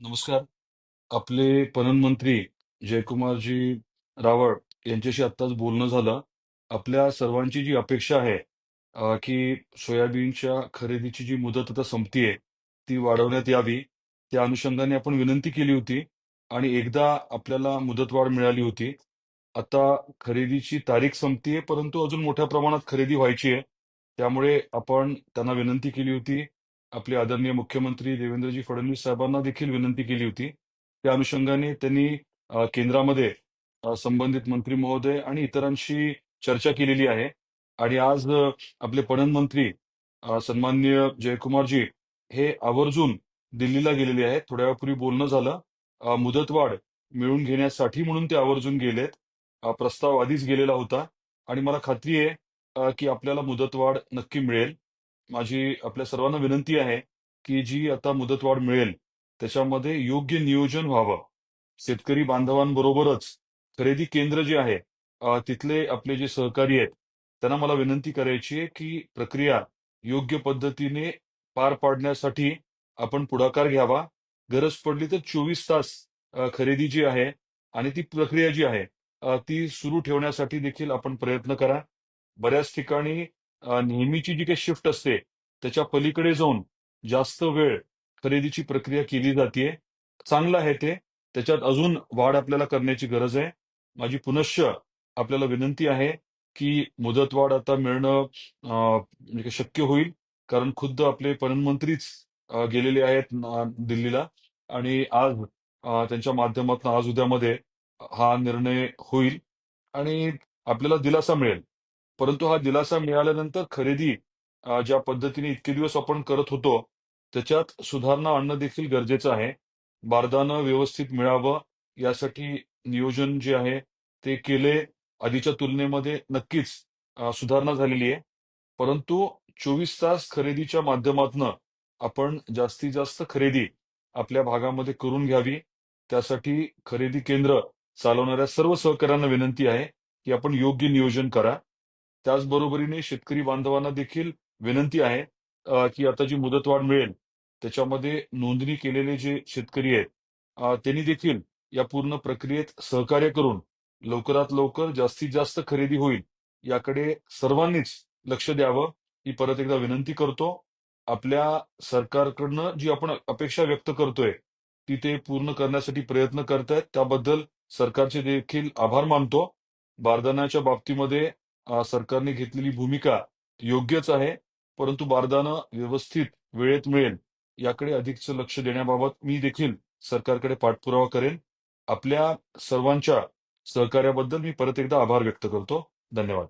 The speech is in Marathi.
नमस्कार. आपले पणनमंत्री जयकुमारजी रावळ यांच्याशी आत्ताच बोलणं झालं. आपल्या सर्वांची जी अपेक्षा आहे की सोयाबीनच्या खरेदीची जी मुदत आता संपतीये, ती वाढवण्यात यावी. त्या अनुषंगाने आपण विनंती केली होती आणि एकदा आपल्याला मुदतवाढ मिळाली होती. आता खरेदीची तारीख संपतीये, परंतु अजून मोठ्या प्रमाणात खरेदी व्हायची आहे. त्यामुळे आपण त्यांना विनंती केली होती. आपले आदरणीय मुख्यमंत्री देवेंद्रजी फडणवीस साहेबांना देखील विनंती केली होती. त्या अनुषंगाने त्यांनी केंद्रामध्ये संबंधित मंत्री महोदय आणि इतरांशी चर्चा केलेली आहे आणि आज आपले पणन मंत्री सन्मान्य जयकुमारजी हे आवर्जून दिल्लीला गेलेले आहेत. थोड्या वेळापूर्वी बोलणं झालं. मुदतवाढ मिळवून घेण्यासाठी म्हणून ते आवर्जून गेलेत. प्रस्ताव आधीच गेलेला होता आणि मला खात्री आहे की आपल्याला मुदतवाढ नक्की मिळेल. माझी आपल्या सर्वांना विनंती आहे, की जी आता मुदतवाढ मिळेल, त्याच्यामध्ये योग्य नियोजन व्हावं. शेतकरी बांधवांबरोबरच खरेदी केंद्र जे आहे, तिथले आपले जे सहकारी आहेत, त्यांना मला विनंती करायची आहे, की प्रक्रिया योग्य पद्धतीने पार पाडण्यासाठी आपण पुढाकार घ्यावा. गरज पडली तर 24 तास खरेदी जी आहे आणि ती प्रक्रिया जी आहे, ती सुरू ठेवण्यासाठी देखील आपण प्रयत्न करा. बऱ्याच ठिकाणी अ, नेहमीची जी काही शिफ्ट असते, त्याच्या पलीकडे जाऊन जास्त वेळ खरेदीची प्रक्रिया केली जाते चांगलं आहे ते. त्याच्यात अजून वाढ आपल्याला करण्याची गरज आहे. माझी पुनश्च आपल्याला विनंती आहे, की मुदतवाढ आता मिळणं अ, म्हणजे शक्य होईल. कारण खुद्द आपले प्रधानमंत्रीच अ, गेलेले आहेत दिल्लीला आणि आज अ, त्यांच्या माध्यमातून आज उद्यामध्ये हा निर्णय होईल आणि आपल्याला दिलासा मिळेल. परंतु हा दिलासा मिळाल्यानंतर खरेदी ज्या पद्धतीने इतके दिवस आपण करत होतो, त्याच्यात सुधारणा आणणं देखील गरजेचं आहे. बारदानं व्यवस्थित मिळावं यासाठी नियोजन जे आहे ते केले. आधीच्या तुलनेमध्ये नक्कीच सुधारणा झालेली आहे. परंतु 24 तास खरेदीच्या माध्यमातून आपण जास्तीत जास्त खरेदी आपल्या भागामध्ये करून घ्यावी. त्यासाठी खरेदी केंद्र चालवणाऱ्या सर्व सहकाऱ्यांना विनंती आहे, की आपण योग्य नियोजन करा. त्याचबरोबरीने शेतकरी बांधवांना देखील विनंती आहे की आता जी मुदतवाढ मिळेल, त्याच्यामध्ये नोंदणी केलेले जे शेतकरी आहेत, त्यांनी देखील या पूर्ण प्रक्रियेत सहकार्य करून लवकरात लवकर जास्तीत जास्त खरेदी होईल, याकडे सर्वांनीच लक्ष द्यावं, ही परत एकदा विनंती करतो. आपल्या सरकारकडनं जी आपण अपेक्षा व्यक्त करतोय, ती ते पूर्ण करण्यासाठी प्रयत्न करतायत. त्याबद्दल सरकारचे देखील आभार मानतो. बारदानाच्या बाबतीमध्ये सरकारने घेतलेली भूमिका योग्यच आहे. परंतु बारदानं व्यवस्थित वेळेत मिळेल, याकडे अधिकचं लक्ष देण्याबाबत मी देखील सरकारकडे पाठपुरावा करेन. आपल्या सर्वांच्या सहकार्याबद्दल मी परत एकदा आभार व्यक्त करतो. धन्यवाद.